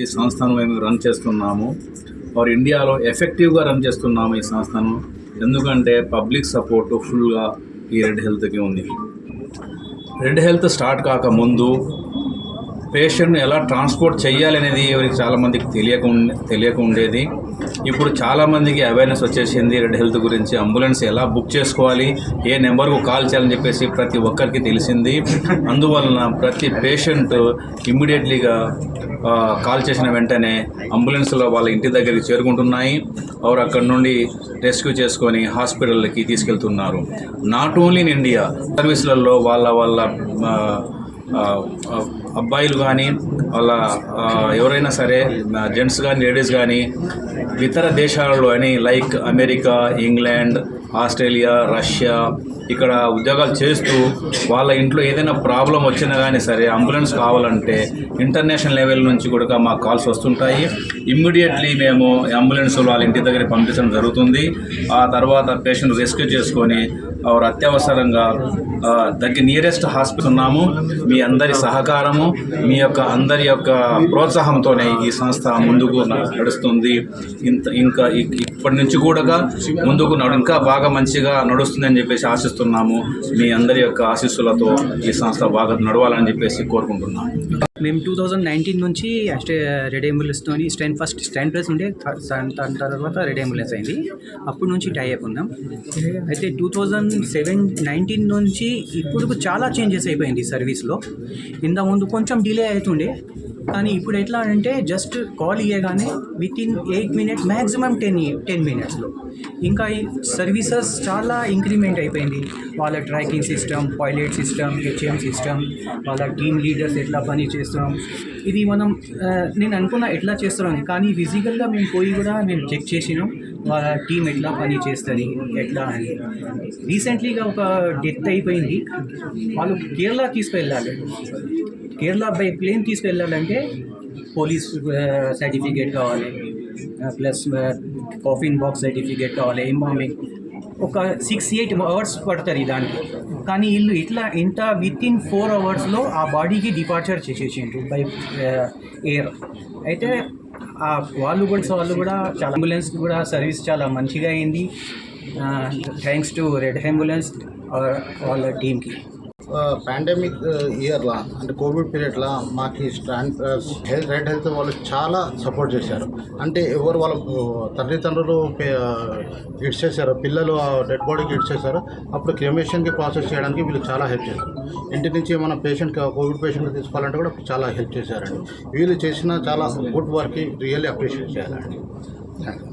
ఈ సంస్థను మేము రన్ చేస్తున్నాము. మరి ఇండియాలో ఎఫెక్టివ్గా రన్ చేస్తున్నాము ఈ సంస్థను. ఎందుకంటే పబ్లిక్ సపోర్టు ఫుల్గా ఈ రెడ్ హెల్త్కి ఉంది. రెడ్ హెల్త్ స్టార్ట్ కాకముందు పేషెంట్ని ఎలా ట్రాన్స్పోర్ట్ చేయాలి అనేది ఎవరికి చాలామందికి తెలియక తెలియక ఉండేది ఇప్పుడు చాలామందికి అవేర్నెస్ వచ్చేసింది రెడ్ హెల్త్ గురించి. అంబులెన్స్ ఎలా బుక్ చేసుకోవాలి ఏ నెంబర్కు కాల్ చేయాలని చెప్పేసి ప్రతి ఒక్కరికి తెలిసింది. అందువలన ప్రతి పేషెంట్ ఇమ్మీడియట్లీగా కాల్ చేసిన వెంటనే అంబులెన్స్లో వాళ్ళ ఇంటి దగ్గరికి చేరుకుంటున్నాయి. వారు అక్కడ నుండి రెస్క్యూ చేసుకొని హాస్పిటల్కి తీసుకెళ్తున్నారు. నాట్ ఓన్లీ ఇన్ ఇండియా సర్వీసులలో వాళ్ళ వాళ్ళ అబ్బాయిలు కానీ వాళ్ళ ఎవరైనా సరే జెంట్స్ కానీ లేడీస్ కానీ ఇతర దేశాలలో అని like America England Australia Russia ఇక్కడ ఉద్యోగాలు చేస్తూ వాళ్ళ ఇంట్లో ఏదైనా ప్రాబ్లం వచ్చినా కానీ సరే అంబులెన్స్ కావాలంటే ఇంటర్నేషనల్ లెవెల్ నుంచి కూడా మాకు కాల్స్ వస్తుంటాయి. ఇమ్మీడియట్లీ మేము అంబులెన్స్ వాళ్ళ ఇంటి దగ్గర పంపించడం జరుగుతుంది. ఆ తర్వాత పేషెంట్ రెస్క్యూ చేసుకొని వారు అత్యవసరంగా దగ్గర నియరెస్ట్ హాస్పిటల్ ఉన్నాము. మీ అందరి సహకారము మీ యొక్క అందరి యొక్క ప్రోత్సాహంతోనే ఈ సంస్థ ముందుకు నడుస్తుంది. ఇంత ఇంకా ఇప్పటి నుంచి కూడా ముందుకు ఇంకా బాగా మంచిగా నడుస్తుందని చెప్పేసి ఆశిస్తున్నాము. మీ అందరి యొక్క ఆశీస్సులతో ఈ సంస్థ బాగా నడవాలని చెప్పేసి కోరుకుంటున్నాము. మేము టూ థౌజండ్ నైన్టీన్ నుంచి అస్టే రెడ్ అంబులెన్స్తోని స్టాండ్ ఫస్ట్ స్టాండ్ ప్లస్ ఉండే దాని తర్వాత రెడ్ అంబులెన్స్ అయింది. అప్పటి నుంచి టైఅప్ ఉన్నాం. అయితే టూ థౌజండ్ సెవెన్ నైన్టీన్ నుంచి ఇప్పుడు చాలా చేంజెస్ అయిపోయింది సర్వీస్లో ఇంత ముందు కొంచెం డిలే అవుతుండే కానీ ఇప్పుడు ఎట్లా అంటే జస్ట్ కాల్ ఇవ్వగానే within eight minutes maximum ten ten మినిట్స్లో ఇంకా సర్వీసెస్ చాలా ఇంక్రిమెంట్ అయిపోయింది. వాళ్ళ tracking system pilot system HM system వాళ్ళ టీమ్ లీడర్స్ ఎట్లా పని చేస్తున్నాం. ఇది మనం నేను అనుకున్న ఎట్లా చేస్తున్నాం. కానీ ఫిజికల్గా మేము పోయి కూడా మేము చెక్ చేసినాం వాళ్ళ టీం ఎట్లా పని చేస్తుంది ఎట్లా అని. రీసెంట్లీగా ఒక డెత్ అయిపోయింది. వాళ్ళు కేరళ తీసుకువెళ్ళాలి కేరళ బై ప్లేన్ తీసుకెళ్ళాలంటే పోలీస్ సర్టిఫికేట్ కావాలి. ప్లస్ కాఫిన్ బాక్స్ సర్టిఫికేట్ కావాలి ఎంబామింగ్ ఒక సిక్స్ ఎయిట్ అవర్స్ పడతారు దానికి. కానీ వీళ్ళు ఇట్లా ఇంత విత్ ఇన్ ఫోర్ అవర్స్లో ఆ బాడీకి డిపార్చర్ చేసేసిండ్రు బై ఎయిర్ అయితే ఆ వాళ్ళు కూడా వాళ్ళు కూడా చాలా అంబులెన్స్ కూడా సర్వీస్ చాలా మంచిగా అయింది. థ్యాంక్స్ టు రెడ్ అంబులెన్స్ వాళ్ళ టీమ్కి పాండమిక్ ఇయర్లా అంటే కోవిడ్ పీరియడ్లో మాకు స్టాండ్ హెల్త్ రెడ్ హెల్త్ వాళ్ళు చాలా సపోర్ట్ చేశారు. అంటే ఎవరు వాళ్ళ తల్లిదండ్రులు ఇడ్స్ చేశారు పిల్లలు డెడ్ బాడీకి ఇడ్స్ చేశారు అప్పుడు క్రిమేషన్కి ప్రాసెస్ చేయడానికి వీళ్ళు చాలా హెల్ప్ చేశారు. ఇంటి నుంచి మన పేషెంట్ కోవిడ్ పేషెంట్ తీసుకోవాలంటే కూడా చాలా హెల్ప్ చేశారండి. వీళ్ళు చేసిన చాలా గుడ్ వర్క్కి రియల్లీ అప్రిషియేట్ చేయాలండి. Thank you